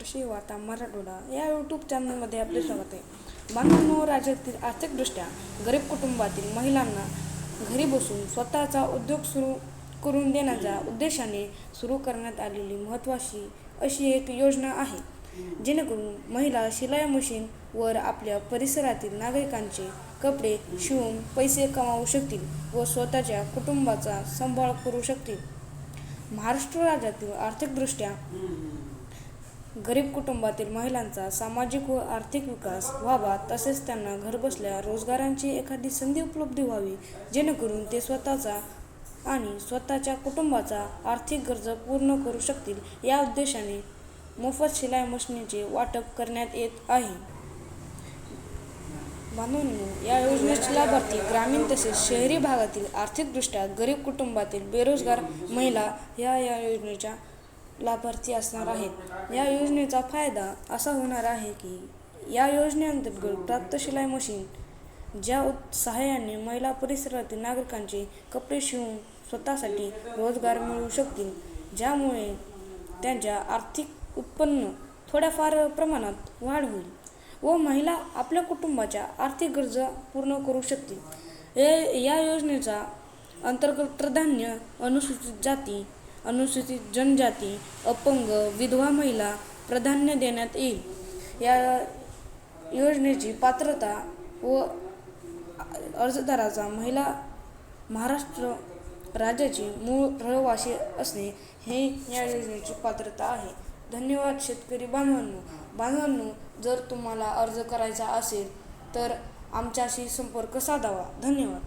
कृषी वार्ता मराठवाडा या यूट्यूब चॅनलमध्ये आपले स्वागत आहे. बांधवांनो राज्यातील आर्थिकदृष्ट्या गरीब कुटुंबातील महिलांना घरी बसून स्वतःचा उद्योग सुरू करून देण्याच्या उद्देशाने सुरू करण्यात आलेली महत्त्वाची अशी एक योजना आहे. जेणेकरून महिला शिलाई मशीनवर आपल्या परिसरातील नागरिकांचे कपडे शिवून पैसे कमावू शकतील व स्वतःच्या कुटुंबाचा सांभाळ करू शकतील. महाराष्ट्र राज्यातील आर्थिकदृष्ट्या गरीब कुटुंबातील महिलांचा सामाजिक व आर्थिक विकास व्हावा तसेच त्यांना घरबसल्या रोजगारांची एखादी संधी उपलब्ध व्हावी जेणेकरून ते स्वतःचा आणि स्वतःच्या कुटुंबाचा आर्थिक गरजा पूर्ण करू शकतील. या उद्देशाने मोफत शिलाई मशिनीचे वाटप करण्यात येत आहे. बांधवांनो या योजनेचे लाभार्थी ग्रामीण तसेच शहरी भागातील आर्थिकदृष्ट्या गरीब कुटुंबातील बेरोजगार महिला ह्या या योजनेच्या लाभार्थी असणार आहेत. या योजनेचा फायदा असा होणार आहे की या योजनेअंतर्गत प्राप्त शिलाई मशीन ज्या उत् सहाय्याने महिला परिसरातील नागरिकांचे कपडे शिवून स्वतःसाठी रोजगार मिळू शकतील ज्यामुळे त्यांच्या आर्थिक उत्पन्न थोड्याफार प्रमाणात वाढ होईल व महिला आपल्या कुटुंबाच्या आर्थिक गरजा पूर्ण करू शकतील. या योजनेचा अंतर्गत प्राधान्य अनुसूचित जाती अनुसूचित जनजाती अपंग विधवा महिला प्राधान्य देण्यात येईल. या योजनेची पात्रता व अर्जदाराचा महिला महाराष्ट्र राज्याची मूळ रहिवासी असणे हे या योजनेची पात्रता आहे. धन्यवाद शेतकरी बांधवांनो. बांधवांनो जर तुम्हाला अर्ज करायचा असेल तर आमच्याशी संपर्क साधावा. धन्यवाद.